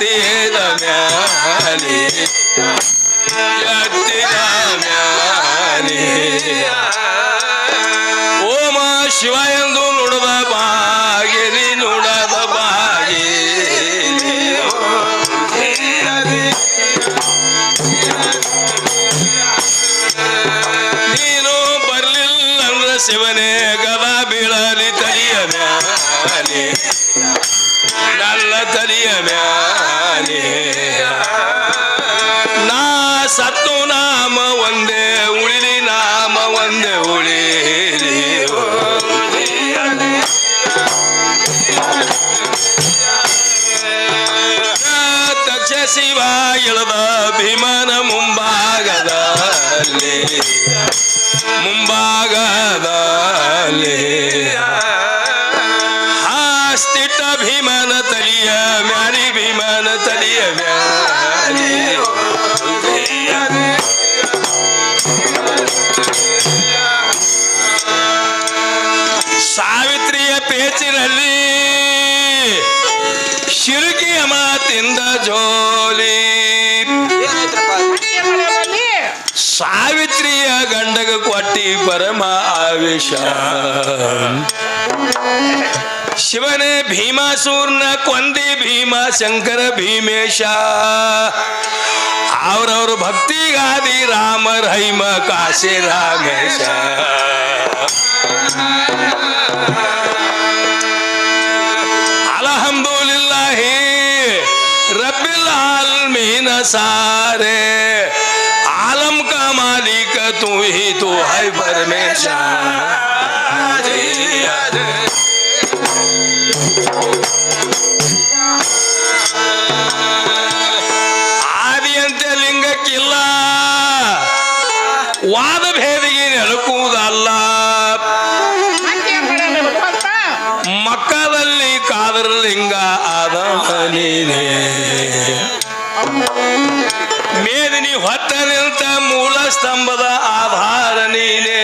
ಎತ್ತಿದ ಮ್ಯಾಲೆ ಎತ್ತಿದ ಮ್ಯಾಲೆ. ಓಮ ಶಿವ ಎಂದು ನುಡದ ಬಾಗಿಲಿ ನುಡದ ಬಾಗಿಲಿ. ನೀನು ಬರಲಿಲ್ಲ ಅಂದ್ರೆ ಶಿವನೇ ಗದ ಬೀಳಲಿ ತಲಿಯ ನನ್ನ ತಲಿಯ ನಾ ಸತ್ತು ನಾಮ ಒಂದೇ, ಉಳಿಲಿ ನಾಮ ಒಂದೇ, ಉಳಿಲಿ ತಕ್ಷ ಶಿವ ಇಳದ ಭೀಮನ ಮುಂಭಾಗದಲ್ಲಿ. ಮುಂಭಾಗದಲ್ಲಿ. ಹಾಸ್ತಿಟ್ಟ ಭೀಮ ತಲಿಯ ಮ್ಯಾಲಿ ಸಾವಿತ್ರಿಯ ಪೇಚಿನಲ್ಲಿ ಶಿರುಕಿಯ ಮಾತಿಂದ ಜೋಲಿ. ಸಾವಿತ್ರಿಯ ಗಂಡಗ ಕೊಟ್ಟಿ ಪರಮ ಆವೇಶ. ಶಿವನೇ ಭೀಮಾಸೂರ್ನ ಕೊಂದಿ ಭೀಮ ಶಂಕರ ಭೀಮೇಶ ಅವರವರು ಭಕ್ತಿಗಾದಿ ರಾಮ ರೈಮ ಕಾಶಿ ರಾಮೇಶ ಅಲ್ಹಮ್ದುಲಿಲ್ಲಾಹಿ रब्बिल आलमीन सारे आलम का मालिक तू ही तो है ಆದಿಯಂತೆ ಮೇದಿನಿ ಹೊತ್ತ ನಿಂತ ಮೂಲ ಸ್ತಂಭದ ಆಧಾರ ನೀನೆ.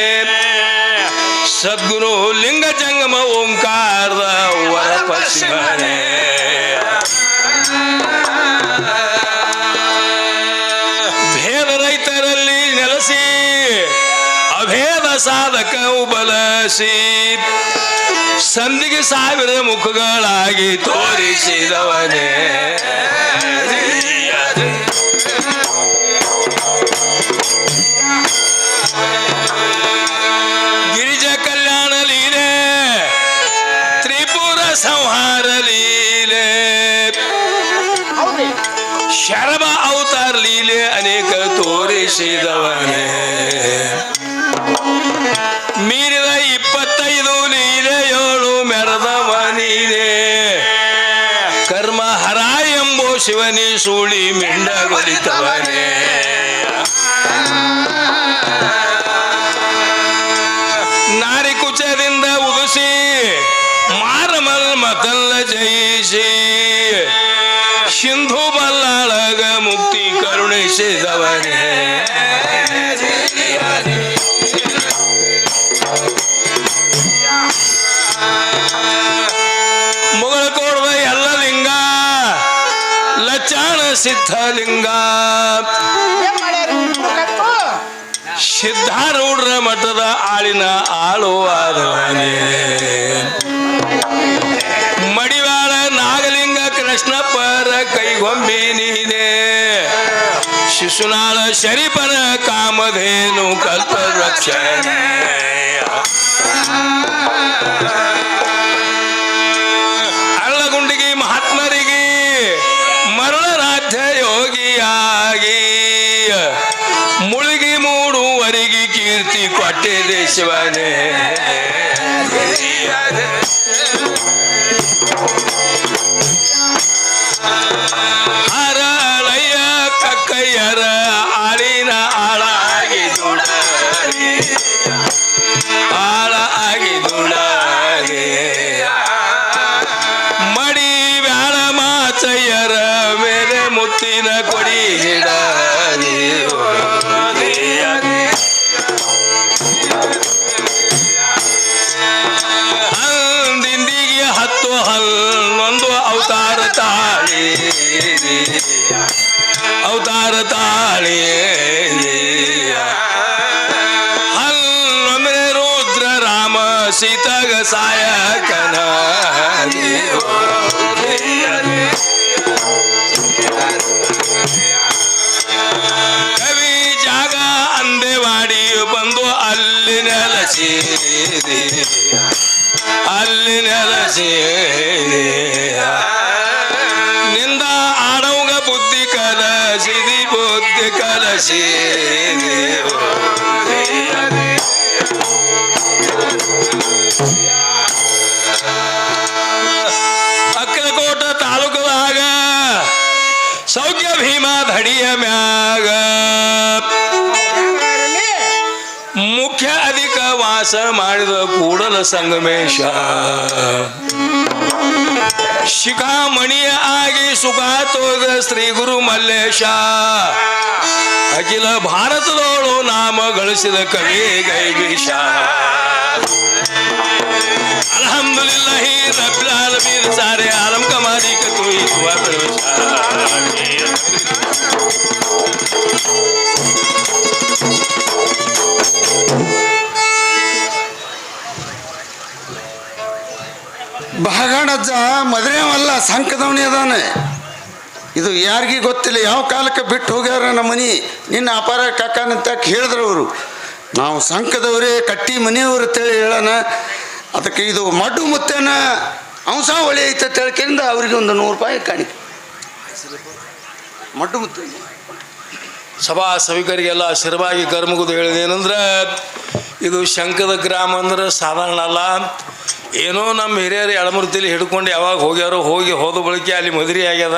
ಸದ್ಗುರು ಲಿಂಗ ಜಂಗಮ ಓಂಕಾರದ ವರ ಪಶಿವನೆ ಭೇದ ರೈತರಲ್ಲಿ ನೆಲೆಸಿ, ಅಭೇದ ಸಾಧಕವು ಬಲಸಿ ಸಂದಿಗೆ ಸಾವಿರ ಮುಖಗಳಾಗಿ ತೋರಿಸಿದವನೇ. ಗಿರಿಜ ಕಲ್ಯಾಣ ಲೀಲೆ, ತ್ರಿಪುರ ಸಂಹಾರ ಲೀಲೆ. ಶರಭ ಅವತಾರ ಲೀಲೆ ಅನೇಕ ತೋರಿಸಿದವನೇ. ಎಂಬೋ ಸುಳಿ ಮಿಂಡ ಮಿಂಡಗೊಲಿತವನೇ ನಾರಿ ಕುಚದಿಂದ ಉದುಸಿ ಮಾರಮಲ್ ಮತಲ್ಲ ಜಯಿಸಿ. ಸಿಂಧು ಬಲ್ಲಾಳಗ ಮುಕ್ತಿ ಕರುಣಿಸಿದವನೇ. ಸಿದ್ಧಲಿಂಗ. ಸಿದ್ಧಾರೂಢರ ಮಠದ ಆಳಿನ ಆಳುವಾದವನೇ ಮಡಿವಾಳ ನಾಗಲಿಂಗ ಕೃಷ್ಣಪ್ಪರ ಕೈಗೊಂಬೆ ನೀನೆ. ಶಿಶುನಾಳ ಶರೀಫನ ಕಾಮಧೇನು ಕಲ್ಪ ಅಳ್ಳಗುಂಡಿಗೆ ಕೀರ್ತಿ ಕೊಟ್ಟಿದೆ ಶಿವನೇ. ಅವತಾರ ತಾಳಿಯೇ. ಹಲ್ಲೊಮ್ಮೆ ರುದ್ರ ರಾಮ ಸೀತಗ ಸಾಯಕನ. ಕವಿ ಜಾಗ ಅಂದೆವಾಡಿ ಬಂದು ಅಲ್ಲಿ ನೆಲಸಿದೆ ಭೀಮಾ ಧಡಿಯ ಮ್ಯಾಗ. ಮುಖ್ಯ ಅಧಿಕ ವಾಸ ಮಾಡಿದ ಕೂಡಲ ಸಂಗಮೇಶ. ಶಿಖಾಮಣಿಯ ಆಗಿ ಸುಖ ತೋದ ಶ್ರೀ ಗುರು ಮಲ್ಲೇಶ. ಅಖಿಲ ಭಾರತದೋಳು ನಾಮ ಗಳಿಸಿದ ಕವಿ ಗೈಬೀಶ ಅಲ್ಹಮ್ದುಲಿಲ್ಲಾಹಿ ರಬ್ಬಿಲ್ ಆಲಮೀನ್. ಸಾರೆ ಆಲಂ ಕಮಾರಿ ಕತು ಇದುವ ಬಹಗಣಜ್ಜ ಮದುವೆವಲ್ಲ ಸಂಕದವನಿ ಅದಾನೆ. ಇದು ಯಾರಿಗೂ ಗೊತ್ತಿಲ್ಲ, ಯಾವ ಕಾಲಕ್ಕೆ ಬಿಟ್ಟು ಹೋಗ್ಯಾರ ನಮ್ಮ ಮನೆ? ನಿನ್ನ ಅಪಾರ ಕಾಕನಂತ ಹೇಳಿದ್ರು ಅವರು. ನಾವು ಸಂಕದವರೇ, ಕಟ್ಟಿ ಮನೆಯವರು ಅಂತೇಳಿ ಹೇಳೋಣ. ಅದಕ್ಕೆ ಇದು ಮಡ್ಡು ಮುತ್ತೇನ ಅಂಶ ಹೊಳಿ ಐತೆ ತಿಳ್ಕೊಂಡು ಅವರಿಗೆ ಒಂದು ನೂರು ರೂಪಾಯಿ ಕಾಣಿಕೆ ಮಡ್ಡು ಮುತ್ತ ಸಭಾ ಸಭಿಕರಿಗೆಲ್ಲ ಶಿರವಾಗಿ ಹೇಳಿದ ಏನಂದ್ರೆ, ಇದು ಶಂಕದ ಗ್ರಾಮ ಅಂದ್ರೆ ಸಾಧಾರಣ ಅಲ್ಲ. ಏನೋ ನಮ್ಮ ಹಿರಿಯರು ಎಳಮುರ್ತಿಲಿ ಹಿಡ್ಕೊಂಡು ಯಾವಾಗ ಹೋಗ್ಯಾರೋ ಹೋಗಿ ಹೋದ ಬಳಿಕೆ ಅಲ್ಲಿ ಮದುವೆ ಆಗ್ಯದ.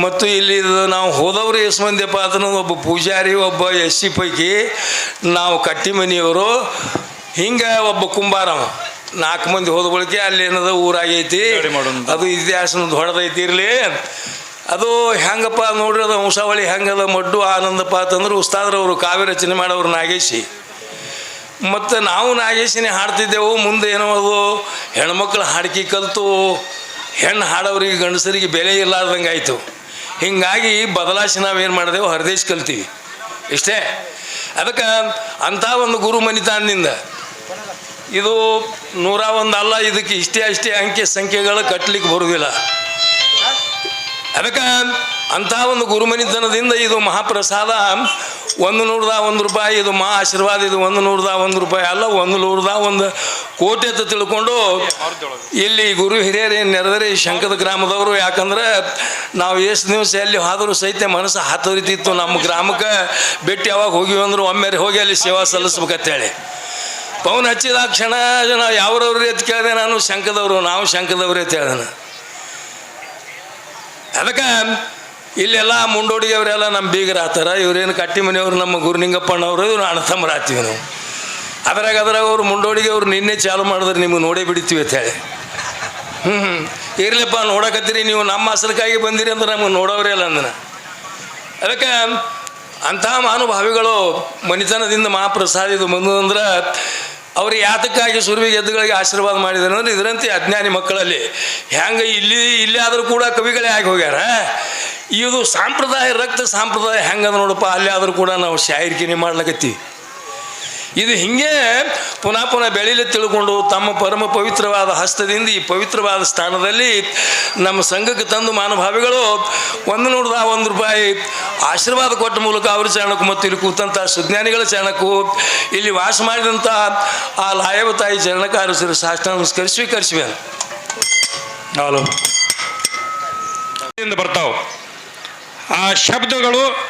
ಮತ್ತು ಇಲ್ಲಿ ನಾವು ಹೋದವರು ಎಸ್ ಮಂದಿಯಪ್ಪ ಅದನ್ನು ಒಬ್ಬ ಪೂಜಾರಿ, ಒಬ್ಬ ಎಸ್ ಸಿ ಪೈಕಿ, ನಾವು ಕಟ್ಟಿ ಮನೆಯವರು ಹಿಂಗೆ ಒಬ್ಬ ಕುಂಬಾರವ ನಾಲ್ಕು ಮಂದಿ ಹೋದ ಬಳಿಕೆ ಅಲ್ಲಿ ಏನದ ಊರಾಗೈತಿ. ಅದು ಇತಿಹಾಸ ಹೊಡೆದೈತಿ ಇರಲಿ. ಅದು ಹೆಂಗಪ್ಪ ನೋಡ್ರಿ ಅದು ವಂಶಾವಳಿ ಹೆಂಗದ ಮಡ್ಡು ಆನಂದಪ್ಪ ಅಂತಂದ್ರೆ ಉಸ್ತಾದ್ರವರು ಕಾವ್ಯ ರಚನೆ ಮಾಡೋರು ನಾಗೇಶಿ. ಮತ್ತು ನಾವು ನಾಗೇಶಿನೇ ಹಾಡ್ತಿದ್ದೆವು ಮುಂದೆ ಏನೋ ಅದು ಹೆಣ್ಮಕ್ಳು ಹಾಡ್ಕಿ ಕಲಿತು ಹೆಣ್ಣು ಹಾಡೋರಿಗೆ ಗಂಡಸರಿಗೆ ಬೆಲೆ ಇಲ್ಲಾರ್ದಂಗೆ ಆಯಿತು. ಹೀಗಾಗಿ ಬದಲಾಯಿಸಿ ನಾವೇನು ಮಾಡಿದೆವು ಹರದೇಶ್ ಕಲ್ತೀವಿ. ಇಷ್ಟೇ? ಅದಕ್ಕೆ ಅಂಥ ಒಂದು ಗುರು ಮನಿತಾನದಿಂದ ಇದು ನೂರ ಒಂದು ಅಲ್ಲ, ಇದಕ್ಕೆ ಇಷ್ಟೇ ಅಷ್ಟೇ ಅಂಕೆ ಸಂಖ್ಯೆಗಳು ಕಟ್ಟಲಿಕ್ಕೆ ಬರುವುದಿಲ್ಲ ಅದಕ್ಕೆ ಅಂತಹ ಒಂದು ಗುರುಮನಿತನದಿಂದ ಇದು ಮಹಾಪ್ರಸಾದ, ಒಂದು ನೂರದ ಒಂದು ರೂಪಾಯಿ, ಇದು ಮಹಾ ಆಶೀರ್ವಾದ, ಇದು ಒಂದು ನೂರದ ಒಂದು ರೂಪಾಯಿ ಅಲ್ಲ, ಒಂದು ನೂರದ ಒಂದು ಕೋಟಿ ಅಂತ ತಿಳ್ಕೊಂಡು ಇಲ್ಲಿ ಗುರು ಹಿರಿಯರೇ ನೆರೆದರೆ ಶಂಕದ ಗ್ರಾಮದವರು, ಯಾಕಂದ್ರೆ ನಾವು ಎಷ್ಟು ದಿವಸ ಎಲ್ಲಿ ಹೋದರೂ ಸಹಿತ ಮನಸ್ಸು ಹತ್ತೋರಿತಿತ್ತು ನಮ್ಮ ಗ್ರಾಮಕ್ಕೆ. ಭೇಟಿ ಯಾವಾಗ ಹೋಗಿವಂದ್ರೆ ಒಮ್ಮೆ ಹೋಗಿ ಅಲ್ಲಿ ಸೇವಾ ಸಲ್ಲಿಸ್ಬೇಕಂತೇಳಿ. ಪವನ್ ಹಚ್ಚಿದ ಕ್ಷಣ ನಾವು ಯಾವ್ರವ್ರು ಅಂತ ಕೇಳಿದೆ ನಾನು ಶಂಕದವರು, ನಾವು ಶಂಕದವ್ರು ಅಂತ ಹೇಳ್ದೆ. ಅದಕ್ಕೆ ಇಲ್ಲೆಲ್ಲ ಮುಂಡೋಡಿಗೆ ಅವರೆಲ್ಲ ನಮ್ಮ ಬೀಗರ ಆತಾರ, ಇವ್ರೇನು ಕಟ್ಟಿ ಮನೆಯವರು ನಮ್ಮ ಗುರುನಿಂಗಪ್ಪನವರು ಇವ್ರು ಅಣ್ಣತಮ್ಮರ ಆತೀವಿ ನಾವು. ಅದ್ರಾಗ ಅದ್ರಾಗ ಅವ್ರು ಮುಂಡೋಡಿಗೆ ಅವ್ರು ನಿನ್ನೆ ಚಾಲು ಮಾಡಿದ್ರೆ ನಿಮ್ಗೆ ನೋಡೇ ಬಿಡ್ತೀವಿ ಅಂತ ಹೇಳಿ. ಹ್ಞೂ ಇರ್ಲಿಪ್ಪ ನೋಡಕತ್ತೀರಿ, ನೀವು ನಮ್ಮ ಹಸರಕ್ಕಾಗಿ ಬಂದಿರಿ ಅಂದ್ರೆ ನಮ್ಗೆ ನೋಡೋರೇ ಅಲ್ಲ ಅಂದನ. ಅದಕ್ಕೆ ಅಂತಹ ಮಹಾನುಭಾವಿಗಳು ಮನಿತನದಿಂದ ಮಹಾಪ್ರಸಾದ ಇದು ಬಂದು ಅಂದ್ರೆ ಅವ್ರು ಯಾತಕ್ಕಾಗಿ ಸುರುವಿ ಗೆದ್ದುಗಳಿಗೆ ಆಶೀರ್ವಾದ ಮಾಡಿದ್ರು ಅಂದ್ರೆ ಇದರಂತೆ ಅಜ್ಞಾನಿ ಮಕ್ಕಳಲ್ಲಿ. ಹೆಂಗೆ ಇಲ್ಲಿ ಇಲ್ಲಿ ಆದರೂ ಕೂಡ ಕವಿಗಳೇ ಆಗಿ ಹೋಗ್ಯಾರ. ಇದು ಸಾಂಪ್ರದಾಯ, ರಕ್ತ ಸಾಂಪ್ರದಾಯ ಹೆಂಗದ ನೋಡಪ್ಪ, ಅಲ್ಲಿ ಆದರೂ ಕೂಡ ನಾವು ಶಾಯರಿಕೆನೆ ಮಾಡ್ಲಕತ್ತೀವಿ ಇದು ಹಿಂಗೆ ಪುನಃ ಪುನಃ ಬೆಳೀಲಿ ತಿಳ್ಕೊಂಡು ತಮ್ಮ ಪರಮ ಪವಿತ್ರವಾದ ಹಸ್ತದಿಂದ ಈ ಪವಿತ್ರವಾದ ಸ್ಥಾನದಲ್ಲಿ ನಮ್ಮ ಸಂಘಕ್ಕೆ ತಂದು ಮಾನಭಾವಿಗಳು ಒಂದು ನೂರದ ಒಂದು ರೂಪಾಯಿ ಆಶೀರ್ವಾದ ಕೊಟ್ಟ ಮೂಲಕ ಅವ್ರ ಚಾಣಕ್ಕೂ ಮತ್ತು ಇಲ್ಲಿ ಕೂತಂಥ ಸುಜ್ಞಾನಿಗಳ ಚಾಣಕ್ಕೂ ಇಲ್ಲಿ ವಾಸ ಮಾಡಿದಂಥ ಆ ಲಾಯವ ತಾಯಿ ಚರಣಕಾರ ಸಾಷ್ಟ ನಮಸ್ಕರಿಸಿ ಸ್ವೀಕರಿಸಿವೆ. ಹಲೋ. ಬರ್ತಾವ. ಆ ಶಬ್ದಗಳು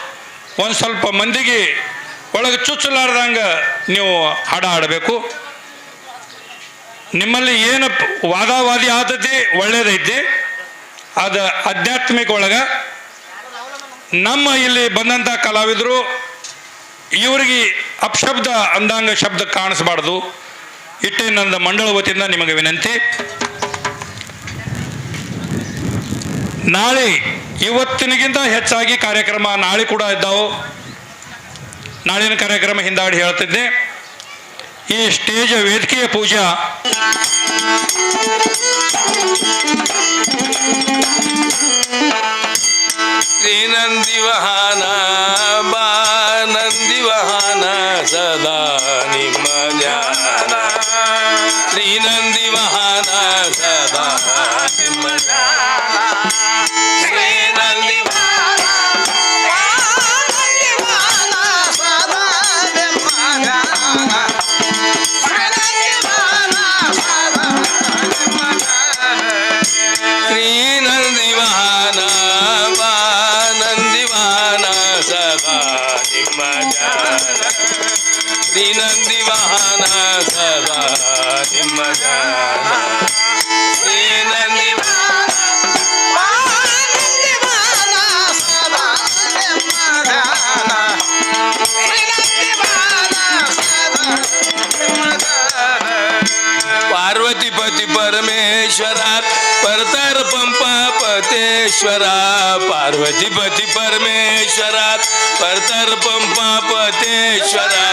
ಒಂದು ಸ್ವಲ್ಪ ಮಂದಿಗೆ ಒಳಗೆ ಚುಚ್ಚಲಾರ್ದಂಗೆ ನೀವು ಹಾಡ ಹಾಡಬೇಕು. ನಿಮ್ಮಲ್ಲಿ ಏನು ವಾದಾವಾದಿ ಆತತಿ ಒಳ್ಳೇದೈತಿ. ಅದು ಆಧ್ಯಾತ್ಮಿಕ ಒಳಗ ನಮ್ಮ ಇಲ್ಲಿ ಬಂದಂಥ ಕಲಾವಿದರು ಇವರಿಗೆ ಅಪಶಬ್ದ ಅಂದಾಂಗ ಶಬ್ದ ಕಾಣಿಸ್ಬಾರ್ದು. ಇಟ್ಟೆ ನನ್ನ ಮಂಡಳ ವತಿಯಿಂದ ನಿಮಗೆ ವಿನಂತಿ. ನಾಳೆ ಇವತ್ತಿನಗಿಂತ ಹೆಚ್ಚಾಗಿ ಕಾರ್ಯಕ್ರಮ ನಾಳೆ ಕೂಡ ಇದ್ದಾವು. ನಾಳಿನ ಕಾರ್ಯಕ್ರಮ ಹಿಂದಾಡಿ ಹೇಳ್ತಿದ್ದೆ ಈ ಸ್ಟೇಜ್ ವೇದಿಕೆಯ ಪೂಜಾ. ಶ್ರೀನಂದಿ ವಾಹನ ಬಾ ನಂದಿ ವಾಹನ ಸದಾ ನಿಮ್ಮ ಧ್ಯಾನ. ಶ್ರೀನಂದಿ ವಾಹನ ಸದಾ ನಿಮ್ಮ ಧ್ಯಾನ. ನಿಮ್ಮ परमेश्वरा पार्वतीपति परमेश्वरात् परतर्पं पापतेश्वरा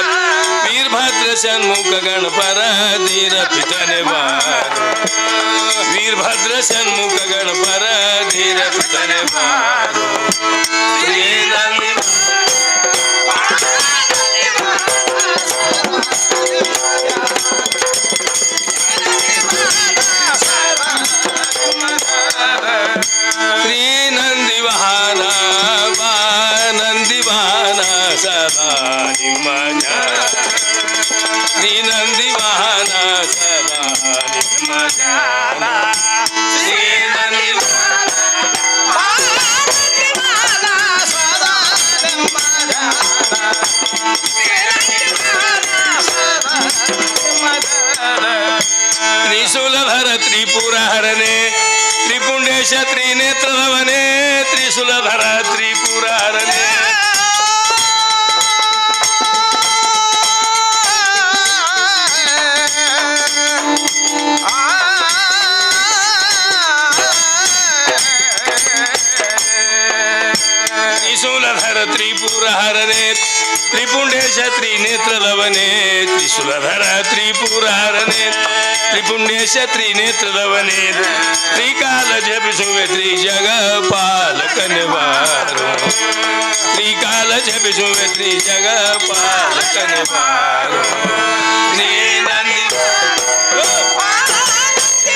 वीरभद्र सन्मुख गण पर धीर धन्यवाद वीरभद्र सन्मुख गण पर धीरपितनवार धन्यवाद वार श्रीनंदी ಶ್ರೀನಂದಿ ವಾಹನ ಬಾ ನಂದಿ ವಾಹನ ಸದಾ ನಿಮ್ಮ ಧ್ಯಾನ ಶ್ರೀನಂದಿ ವಾಹನ ಸದಾ ನಿಮ್ಮ ಧ್ಯಾನ ಶ್ರೀನಂದಿ ತ್ರಿಶೂಲಧರ ತ್ರಿಪುರ ಹರನೆ ತ್ರಿಪುಂಡೇಶ ತ್ರಿನೇತ್ರದವನೇ ತ್ರಿಶೂಲಧರ ತ್ರಿಪುರಾರನೇ. ತ್ರಿಶೂಲಧರ ತ್ರಿಪುರಹರನೇ ತ್ರಿಪುಂಡೇಶ ತ್ರಿನೇತ್ರದವನೇ ತ್ರಿಶೂಲಧರ ತ್ರಿಪುರ ತ್ರಿಪುಂಡೇಶ ತ್ರಿನೇತ್ರದವನೇ ತ್ರಿಕಾಲ ಜಪಿಸುವೆ ತ್ರಿ ಜಗ ಪಾಲಕನೆವಾರು ತ್ರಿಕಾಲ ಜಪಿಸುವೆ ತ್ರಿ ಜಗ ಪಾಲಕನೆವಾರು ನೀ ನಂದಿ ಶ್ರೀ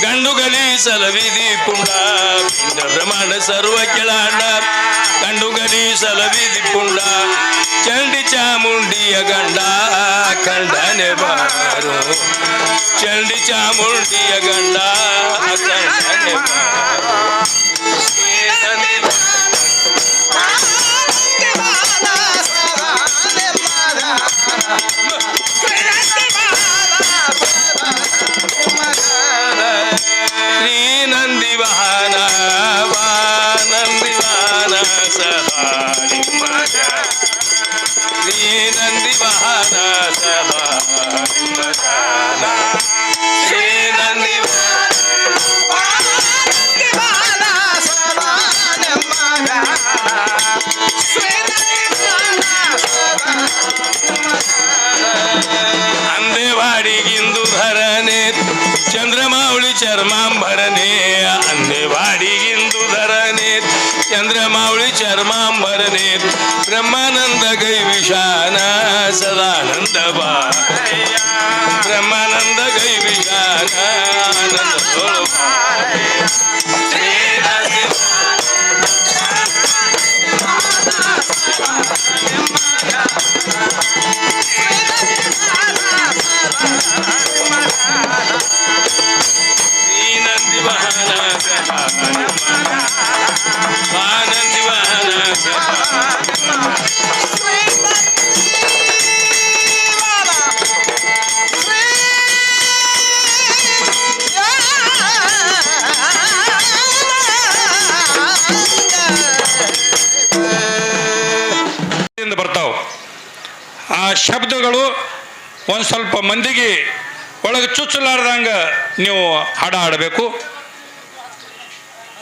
ಧ್ಯಾನ. ಶ್ರೀ ನಂದಿ ಪಿಂಡ ಬ್ರಹ್ಮಾಂಡ ಸರ್ವ ಕಿಳಾಂಡ ಗಂಡು ಗಲಿ ಸಲವಿದಿ ಪುಂಡ. ಪಿಂಡ ಬ್ರಹ್ಮಾಂಡ ಸರ್ವ ಕೆಳಾಂಡ. ಗಂಡು ಗಲಿ ಸಲವಿದಿ ಪುಂಡ. ಚಂಡಿ ಚಾಮುಂಡಿಯ ಗಂಡ ಕಂಡನೆ ಬಾರು. ಚಂಡಿ ಚಾಮುಂಡಿಯ ಗಂಡ ಕಂಡನೆ ಬಾರು. ಸದಾ ನಿಮ್ಮ ಧ್ಯಾನ. ಬ್ರಹ್ಮಾನಂದ ಗೈ ವಿಷಾನ ಸದಾನಂದ. ಬ್ರಹ್ಮಾನಂದ ಗೈ ವಿಷಾನ ಆನಂದ ಶಬ್ದಗಳು ಒಂದು ಸ್ವಲ್ಪ ಮಂದಿಗೆ ಒಳಗೆ ಚುಚ್ಚಲಾರ್ದಂಗೆ ನೀವು ಹಾಡ ಹಾಡಬೇಕು.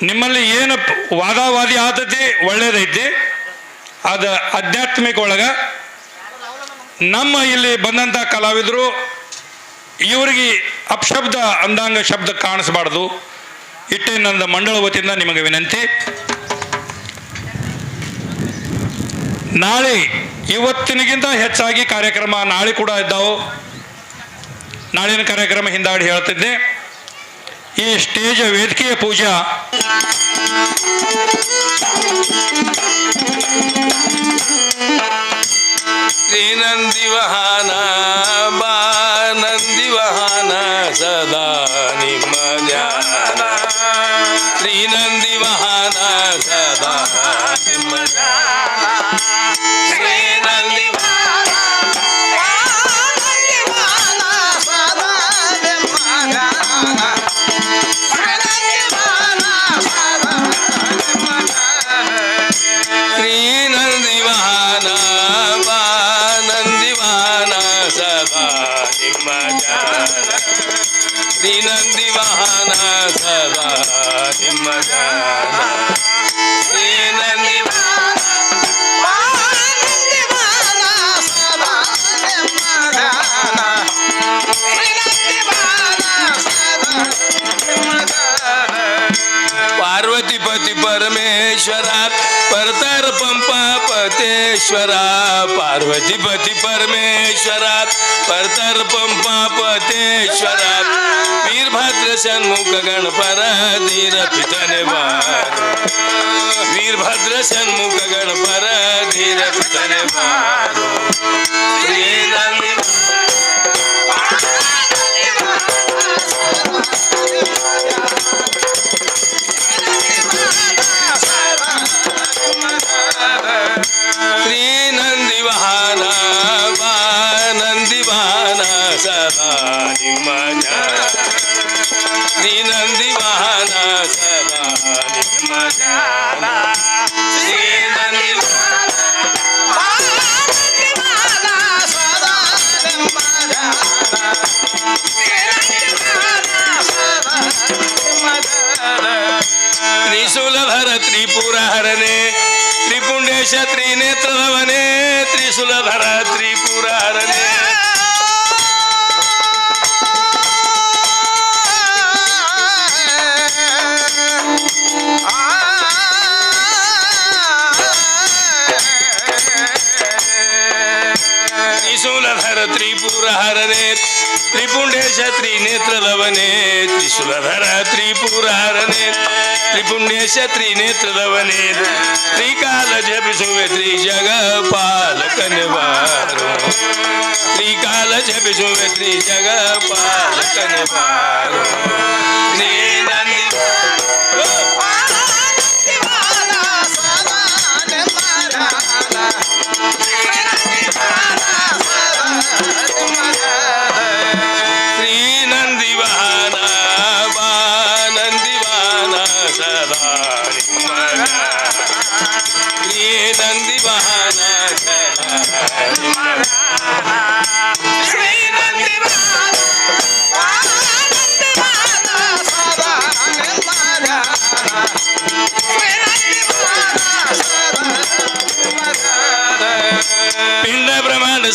ನಿಮ್ಮಲ್ಲಿ ಏನು ವಾದಾವಾದಿ ಆತತಿ ಒಳ್ಳೇದೈತಿ. ಅದು ಆಧ್ಯಾತ್ಮಿಕ ಒಳಗೆ ನಮ್ಮ ಇಲ್ಲಿ ಬಂದಂಥ ಕಲಾವಿದರು ಇವರಿಗೆ ಅಪಶಬ್ದ ಅಂದಾಂಗ ಶಬ್ದ ಕಾಣಿಸ್ಬಾರ್ದು. ಇಟ್ಟೆ ನನ್ನ ಮಂಡಳ ವತಿಯಿಂದ ನಿಮಗೆ ವಿನಂತಿ. ನಾಳೆ ಇವತ್ತಿನಗಿಂತ ಹೆಚ್ಚಾಗಿ ಕಾರ್ಯಕ್ರಮ ನಾಳೆ ಕೂಡ ಇದ್ದಾವೆ. ನಾಳಿನ ಕಾರ್ಯಕ್ರಮ ಹಿಂದಾಡಿ ಹೇಳ್ತಿದ್ದೆ. ಈ ಸ್ಟೇಜ್ ವೇದಿಕೆಯ ಪೂಜಾ. ಶ್ರೀನಂದಿ ವಾಹನ ಬಾ ನಂದಿ ವಾಹನ ಸದಾ ನಿಮ್ಮ ಧ್ಯಾನ. ಶ್ರೀನಂದಿ ನಂದಿ ವಾಹನ ಸದಾ ನಿಮ್ಮ ಶ್ರೀನಂದಿ ಪಾರ್ವತಿ ಪತಿ ಪರಮೇಶ್ವರ. परतर पंपा पतेश्वरा, पार्वती पति परमेश्वरा परतर पंपा पतेश्वरा वीरभद्र सन्मुख गणपर धन्यवाद वीरभद्र सन्मुख गणपर धीरपित Thank you. ವಾಹನ ಸದಾ ನಿಮ್ಮ ಧ್ಯಾನ ಶ್ರೀನಂದಿ ವಾಹನ ಸದಾ ನಿಮ್ಮ ಧ್ಯಾನ ಶ್ರೀನಂದಿ ತ್ರಿಶೂಲಧರ ತ್ರಿಪುರ ಹರನೆ ತ್ರಿಪುಂಡೇಶ ತ್ರಿನೇತ್ರದವನೇ ತ್ರಿಶೂಲಧರ ತ್ರಿಪುರ ಹರನೆ ತ್ರಿಪುಂಡೇಶ ತ್ರಿನೇತ್ರದವನೇ ತ್ರಿಕಾಲ ಜಪಿಸುವೆ ತ್ರಿ ಜಗ ಪಾಲಕನೆ ಬಾರು ತ್ರಿಕಾಲ ಜಪಿಸುವೆ ತ್ರಿ ಜಗ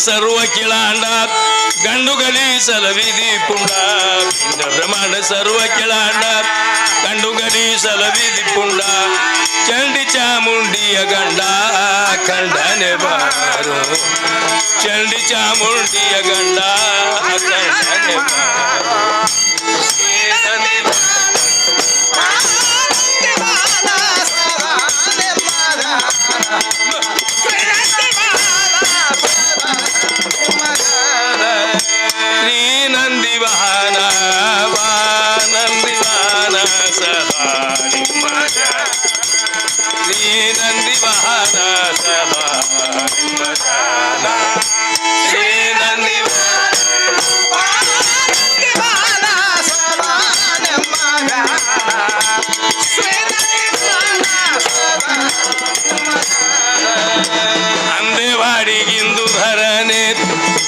ಬ್ರಹ್ಮಾಂಡ ಸರ್ವ ಕಿಳಾಂಡಾತ್ ಗಂಡು ಗಲಿ ಸಲವಿದಿ ಪುಂಡ. ಪಿಂಡ ಬ್ರಹ್ಮಾಂಡ ಸರ್ವ ಕಿಳಾಂಡಾತ್ ಗಂಡು ಗಲಿ ಸಲವಿದಿ ಪುಂಡ. ಚಂಡಿ ಚಾಮುಂಡಿಯ ಗಂಡ ಖಂಡನೆ ಬಾರು. ಚಂಡಿ ಚಾಮುಂಡಿಯ ಗಂಡ ಖಂಡನೆ ಸದಾ ನಿಮ್ಮ ಧ್ಯಾನ. ಶ್ರೀ ನಂದಿ ವಾಹನ ಸದಾ ನಿಮ್ಮ ಧ್ಯಾನ. ಶ್ರೀ ನಂದಿ ಅಂದೇವಾಡಿಗಿಂದು ಧರನೆ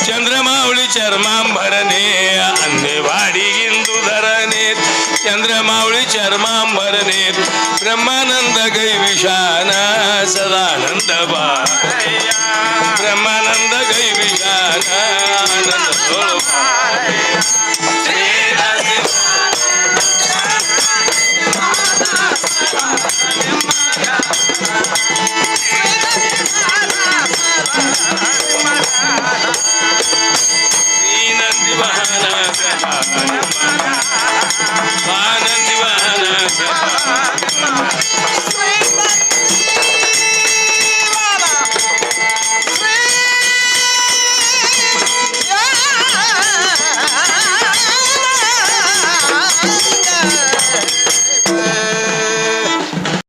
ಚಂದ್ರಮೌಳಿ ಚರ್ಮಾಂಬರನೆ ಅಂದೇವಾಡಿ ಚಂದ್ರಮಾವಳಿ ಚರ್ಮಾಂಬರನೆ ಬ್ರಹ್ಮಾನಂದ ಗೈ ವಿಷಾನ ಸದಾನಂದ ಬಾರಯ್ಯ ಬ್ರಹ್ಮಾನಂದ ಗೈ ವಿಷಾನ ಆನಂದ